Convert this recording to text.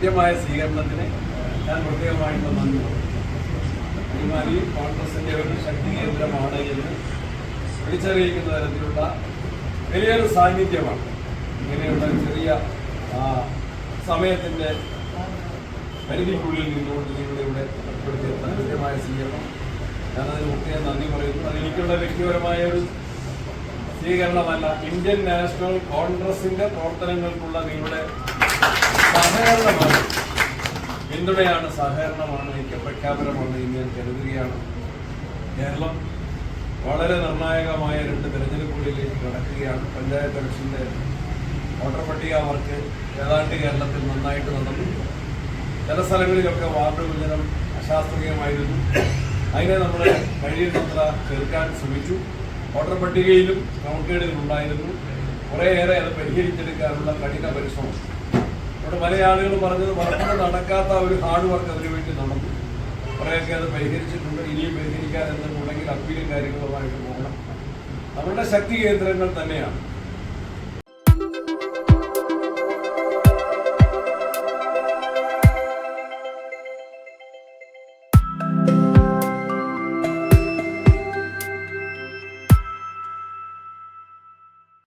കൃത്യമായ സ്വീകരണത്തിന് ഞാൻ പ്രത്യേകമായിട്ട് നന്ദി. അടിമാലി കോൺഗ്രസിന്റെ ഒരു ശക്തി കേന്ദ്രമാണ് എന്ന് തിരിച്ചറിയിക്കുന്ന തരത്തിലുള്ള വലിയൊരു സാന്നിധ്യമാണ്. ഇങ്ങനെയുള്ള ചെറിയ സമയത്തിന്റെ പരിധിക്കുള്ളിൽ നിന്നുകൊണ്ട് നിങ്ങളുടെ ഇവിടെ ഏർപ്പെടുത്തിയ കൃത്യമായ സ്വീകരണം. ഞാനതിന് പ്രത്യേകം നന്ദി പറയുന്നു. അത് എനിക്കുള്ള വ്യക്തിപരമായ ഒരു സ്വീകരണമല്ല. ഇന്ത്യൻ നാഷണൽ കോൺഗ്രസിന്റെ പ്രവർത്തനങ്ങൾക്കുള്ള നിങ്ങളുടെ സഹകരണമാണ്. പിന്തുണയാണ് സഹകരണമാണ്. ഐക്യപ്രഖ്യാപനമാണ് ഇന്ന് ഞാൻ കരുതുകയാണ്. കേരളം വളരെ നിർണായകമായ രണ്ട് തെരഞ്ഞെടുപ്പുകളിലേക്ക് കടക്കുകയാണ്. പഞ്ചായത്ത് ഇലക്ഷന്റെ വോട്ടർ പട്ടിക അവർക്ക് ഏതാണ്ട് കേരളത്തിൽ നന്നായിട്ട് നടന്നു ചില സ്ഥലങ്ങളിലൊക്കെ വാർഡ് വിഭജനം അശാസ്ത്രീയമായിരുന്നു. അതിനെ നമ്മൾ കഴിയുന്നത്ര ചെറുക്കാൻ ശ്രമിച്ചു. വോട്ടർ പട്ടികയിലും ക്രമക്കേടുകൾ ഉണ്ടായിരുന്നു. കുറേയേറെ അത് പരിഹരിച്ചെടുക്കാനുള്ള കഠിന പരിശ്രമം. ഇവിടെ പല ആളുകളും പറഞ്ഞത് വളരെ നടക്കാത്ത ഒരു ഹാർഡ് വർക്ക് അതിനു വേണ്ടി നടന്നു കുറേയൊക്കെ അത് പരിഹരിച്ചിട്ടുണ്ട് ഇനിയും പരിഹരിക്കാൻ എന്നുണ്ടെങ്കിൽ അപ്പീലും കാര്യങ്ങളുമായിട്ട് പോകണം. നമ്മുടെ ശക്തി കേന്ദ്രങ്ങൾ തന്നെയാണ്.